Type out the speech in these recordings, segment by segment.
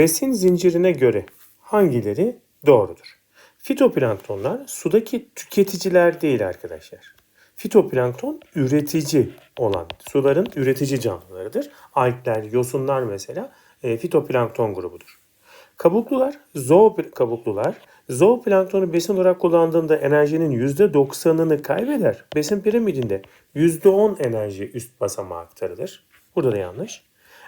Besin zincirine göre hangileri doğrudur? Fitoplanktonlar sudaki tüketiciler değil arkadaşlar. Fitoplankton üretici olan, suların üretici canlılarıdır. Algler, yosunlar mesela e, fitoplankton grubudur. Kabuklular, zoo kabuklular, zooplanktonu besin olarak kullandığında enerjinin %90'ını kaybeder. Besin piramidinde %10 enerji üst basamağa aktarılır. Burada da yanlış.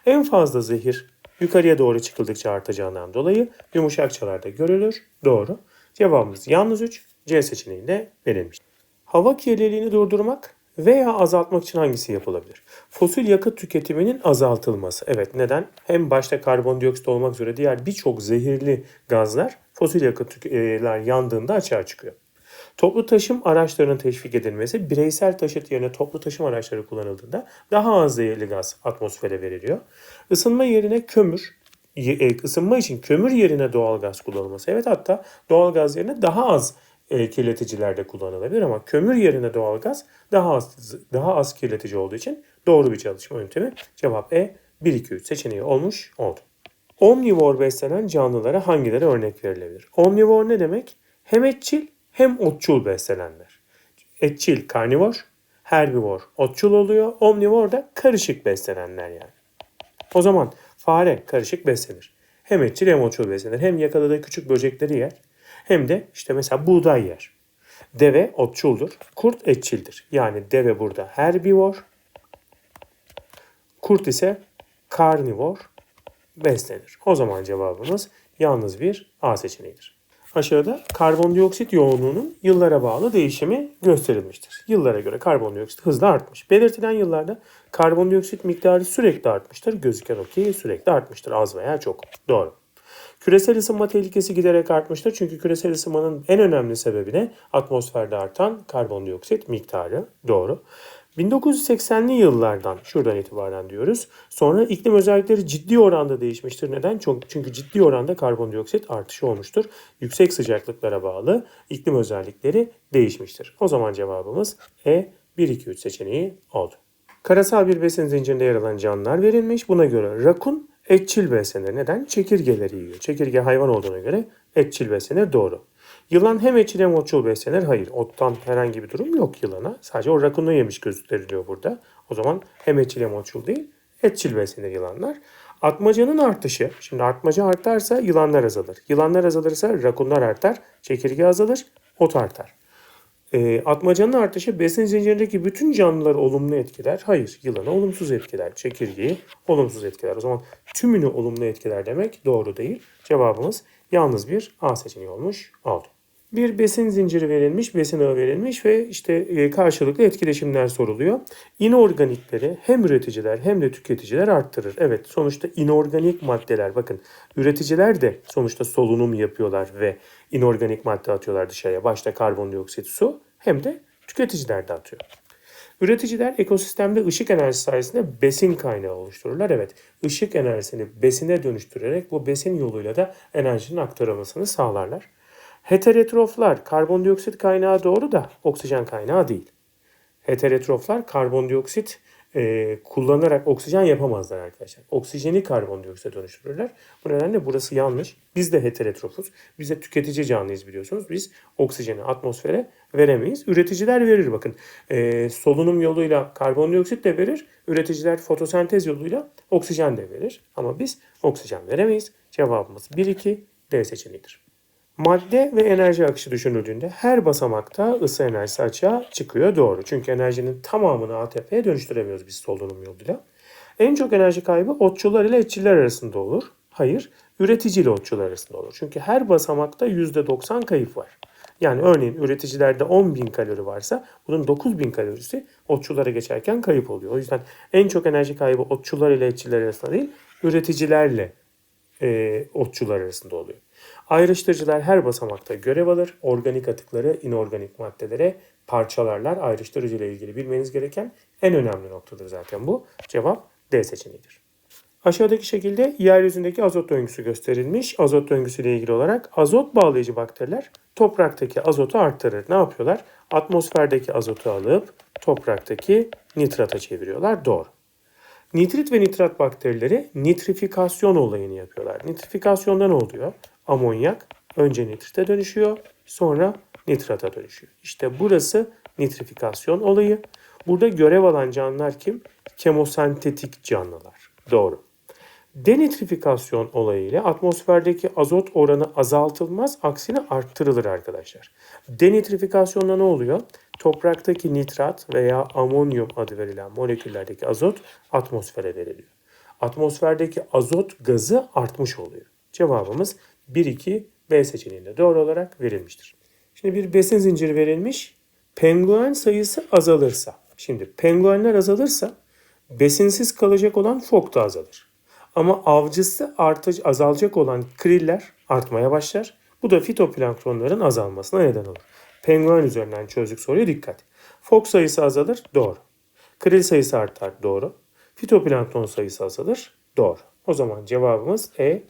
En fazla zehir yukarıya doğru çıkıldıkça artacağından dolayı yumuşakçalarda görülür. Doğru. Cevabımız yalnız 3. C seçeneğinde verilmiş. Hava kirliliğini durdurmak veya azaltmak için hangisi yapılabilir? Fosil yakıt tüketiminin azaltılması. Evet neden? Hem başta karbondioksit olmak üzere diğer birçok zehirli gazlar fosil yakıtlar yandığında açığa çıkıyor. Toplu taşım araçlarının teşvik edilmesi, bireysel taşıt yerine toplu taşım araçları kullanıldığında daha az zehirli gaz atmosfere veriliyor. Isınma yerine kömür, e, ısınma için kömür yerine doğal gaz kullanılması. Evet hatta doğal gaz yerine daha az e, kirleticiler de kullanılabilir ama kömür yerine doğal gaz daha az daha az kirletici olduğu için doğru bir çalışma yöntemi. Cevap E 1 2 3 seçeneği olmuş oldu. Omnivor beslenen canlılara hangileri örnek verilebilir? Omnivor ne demek? Hem etçil hem otçul beslenenler. Etçil karnivor, herbivor otçul oluyor. Omnivor da karışık beslenenler yani. O zaman fare karışık beslenir. Hem etçil hem otçul beslenir. Hem yakaladığı küçük böcekleri yer hem de işte mesela buğday yer. Deve otçuldur. Kurt etçildir. Yani deve burada herbivor. Kurt ise karnivor beslenir. O zaman cevabımız yalnız bir A seçeneğidir. Aşağıda karbondioksit yoğunluğunun yıllara bağlı değişimi gösterilmiştir. Yıllara göre karbondioksit hızla artmış. Belirtilen yıllarda karbondioksit miktarı sürekli artmıştır. Gözüken o ki sürekli artmıştır. Az veya çok. Doğru. Küresel ısınma tehlikesi giderek artmıştır. Çünkü küresel ısınmanın en önemli sebebi ne? Atmosferde artan karbondioksit miktarı. Doğru. 1980'li yıllardan şuradan itibaren diyoruz. Sonra iklim özellikleri ciddi oranda değişmiştir. Neden? Çünkü ciddi oranda karbondioksit artışı olmuştur. Yüksek sıcaklıklara bağlı iklim özellikleri değişmiştir. O zaman cevabımız E 1-2-3 seçeneği oldu. Karasal bir besin zincirinde yer alan canlılar verilmiş. Buna göre rakun etçil beslenir. Neden? Çekirgeleri yiyor. Çekirge hayvan olduğuna göre etçil beslenir. Doğru. Yılan hem etçil hem otçul beslenir. Hayır. Ottan herhangi bir durum yok yılana. Sadece o rakunu yemiş gösteriliyor burada. O zaman hem etçil hem otçul değil. Etçil beslenir yılanlar. Atmacanın artışı. Şimdi atmaca artarsa yılanlar azalır. Yılanlar azalırsa rakunlar artar. Çekirge azalır. Ot artar. E, atmacanın artışı besin zincirindeki bütün canlıları olumlu etkiler. Hayır, yılanı olumsuz etkiler. Çekirgeyi olumsuz etkiler. O zaman tümünü olumlu etkiler demek doğru değil. Cevabımız yalnız bir A seçeneği olmuş oldu. Bir besin zinciri verilmiş, besin ağı verilmiş ve işte e, karşılıklı etkileşimler soruluyor. İnorganikleri hem üreticiler hem de tüketiciler arttırır. Evet sonuçta inorganik maddeler bakın üreticiler de sonuçta solunum yapıyorlar ve inorganik madde atıyorlar dışarıya. Başta karbondioksit, su hem de tüketiciler de atıyor. Üreticiler ekosistemde ışık enerjisi sayesinde besin kaynağı oluştururlar. Evet, ışık enerjisini besine dönüştürerek bu besin yoluyla da enerjinin aktarılmasını sağlarlar. Heterotroflar karbondioksit kaynağı doğru da oksijen kaynağı değil. Heterotroflar karbondioksit e, kullanarak oksijen yapamazlar arkadaşlar. Oksijeni karbondioksite dönüştürürler. Bu nedenle burası yanlış. Biz de heterotrofuz. Biz de tüketici canlıyız biliyorsunuz. Biz oksijeni atmosfere veremeyiz. Üreticiler verir bakın. E, solunum yoluyla karbondioksit de verir. Üreticiler fotosentez yoluyla oksijen de verir. Ama biz oksijen veremeyiz. Cevabımız 1-2 D seçeneğidir. Madde ve enerji akışı düşünüldüğünde her basamakta ısı enerjisi açığa çıkıyor doğru. Çünkü enerjinin tamamını ATP'ye dönüştüremiyoruz biz solunum yoluyla. En çok enerji kaybı otçular ile etçiler arasında olur. Hayır, üretici ile otçular arasında olur. Çünkü her basamakta %90 kayıp var. Yani örneğin üreticilerde 10.000 kalori varsa bunun 9.000 kalorisi otçulara geçerken kayıp oluyor. O yüzden en çok enerji kaybı otçular ile etçiler arasında değil, üreticilerle e, otçular arasında oluyor. Ayrıştırıcılar her basamakta görev alır. Organik atıkları inorganik maddelere parçalarlar. Ayrıştırıcı ile ilgili bilmeniz gereken en önemli noktadır zaten bu. Cevap D seçeneğidir. Aşağıdaki şekilde yeryüzündeki azot döngüsü gösterilmiş. Azot döngüsü ile ilgili olarak azot bağlayıcı bakteriler topraktaki azotu arttırır. Ne yapıyorlar? Atmosferdeki azotu alıp topraktaki nitrata çeviriyorlar. Doğru. Nitrit ve nitrat bakterileri nitrifikasyon olayını yapıyorlar. Nitrifikasyonda ne oluyor? Amonyak önce nitrite dönüşüyor, sonra nitrata dönüşüyor. İşte burası nitrifikasyon olayı. Burada görev alan canlılar kim? Kemosentetik canlılar. Doğru. Denitrifikasyon olayı ile atmosferdeki azot oranı azaltılmaz, aksine arttırılır arkadaşlar. Denitrifikasyonda ne oluyor? Topraktaki nitrat veya amonyum adı verilen moleküllerdeki azot atmosfere veriliyor. Atmosferdeki azot gazı artmış oluyor. Cevabımız 1-2 B seçeneğinde doğru olarak verilmiştir. Şimdi bir besin zinciri verilmiş. Penguen sayısı azalırsa. Şimdi penguenler azalırsa besinsiz kalacak olan fok da azalır. Ama avcısı artış, azalacak olan kriller artmaya başlar. Bu da fitoplanktonların azalmasına neden olur. Penguen üzerinden çözdük soruya dikkat. Fok sayısı azalır, doğru. Kril sayısı artar, doğru. Fitoplankton sayısı azalır, doğru. O zaman cevabımız E